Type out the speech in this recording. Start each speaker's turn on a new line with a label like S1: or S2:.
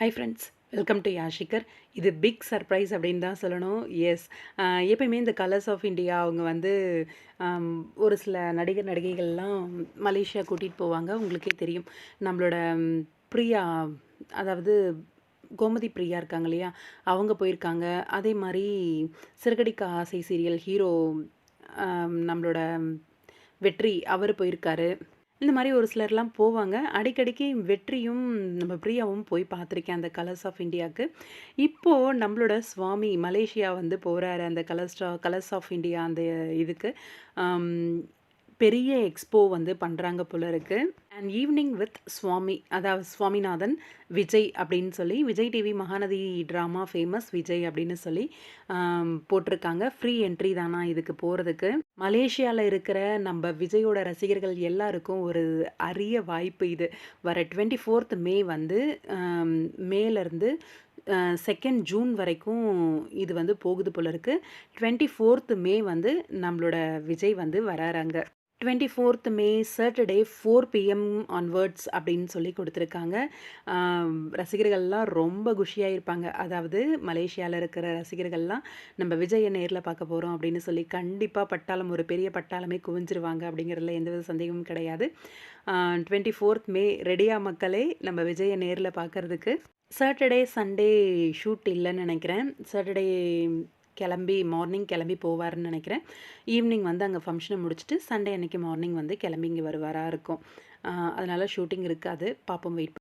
S1: High friends welcome to யாஷிகர் இது big surprise அப்படின்னு தான் சொல்லணும். எஸ் எப்பயுமே இந்த கலர்ஸ் ஆஃப் இந்தியா அவங்க வந்து ஒரு சில நடிகர் நடிகைகள்லாம் மலேசியா கூட்டிகிட்டு போவாங்க. உங்களுக்கே தெரியும். நம்மளோட பிரியா அதாவது கோமதி பிரியா இருக்காங்க இல்லையா? அவங்க போயிருக்காங்க. அதே மாதிரி சிறுகடிக்க ஆசை சீரியல் ஹீரோ நம்மளோட வெற்றி அவர் போயிருக்காரு. இந்த மாதிரி ஒரு சிலர்லாம் போவாங்க. அடிக்கடிக்கு வெற்றியும் நம்ம பிரியாவும் போய் பார்த்துருக்கேன் அந்த கலர்ஸ் ஆஃப் இந்தியாவுக்கு இப்போது நம்மளோட சுவாமி மலேசியா வந்து போகிறாரு அந்த கலர்ஸ் கலர்ஸ் ஆஃப் இந்தியா அந்த இதுக்கு. பெரிய எக்ஸ்போ வந்து பண்ணுறாங்க போல இருக்குது அண்ட் ஈவினிங் வித் சுவாமி அதாவது சுவாமிநாதன் விஜய் அப்படின்னு சொல்லி Vijay TV Mahanadhi drama famous Vijay அப்படின்னு சொல்லி போட்டிருக்காங்க. ஃப்ரீ என்ட்ரி தானா இதுக்கு போகிறதுக்கு மலேசியாவில் இருக்கிற நம்ம விஜயோட ரசிகர்கள் எல்லாருக்கும் ஒரு அரிய வாய்ப்பு இது. வர டுவெண்ட்டி ஃபோர்த் மே வந்து மேலேருந்து செகண்ட் ஜூன் வரைக்கும் இது வந்து போகுது போல இருக்குது டுவெண்ட்டி ஃபோர்த் மே வந்து நம்மளோட விஜய் வந்து வராறாங்க twenty fourth May Saturday four PM onwards அப்படின்னு சொல்லி கொடுத்துருக்காங்க. ரசிகர்கள்லாம் ரொம்ப குஷியாக இருப்பாங்க அதாவது மலேசியாவில் இருக்கிற ரசிகர்கள்லாம் நம்ம விஜயை நேரில் பார்க்க போகிறோம் அப்படின்னு சொல்லி கண்டிப்பாக பட்டாளம் ஒரு பெரிய பட்டாளமே குவிஞ்சிருவாங்க அப்படிங்கிறதுல எந்தவித சந்தேகமும் கிடையாது. டுவெண்ட்டி ஃபோர்த் மே ரெடியா மக்களே நம்ம விஜயை நேரில் பார்க்கறதுக்கு. சாட்டர்டே சண்டே ஷூட் இல்லைன்னு நினைக்கிறேன். சாட்டர்டே கிளம்பி மார்னிங் கிளம்பி போவாருன்னு நினைக்கிறேன். ஈவினிங் வந்து அங்கே ஃபங்க்ஷனை முடிச்சுட்டு சண்டே அன்னைக்கு மார்னிங் வந்து கிளம்பி இங்கே வருவாராக இருக்கும். அதனால் ஷூட்டிங் இருக்காது. பாப்போம் வெயிட்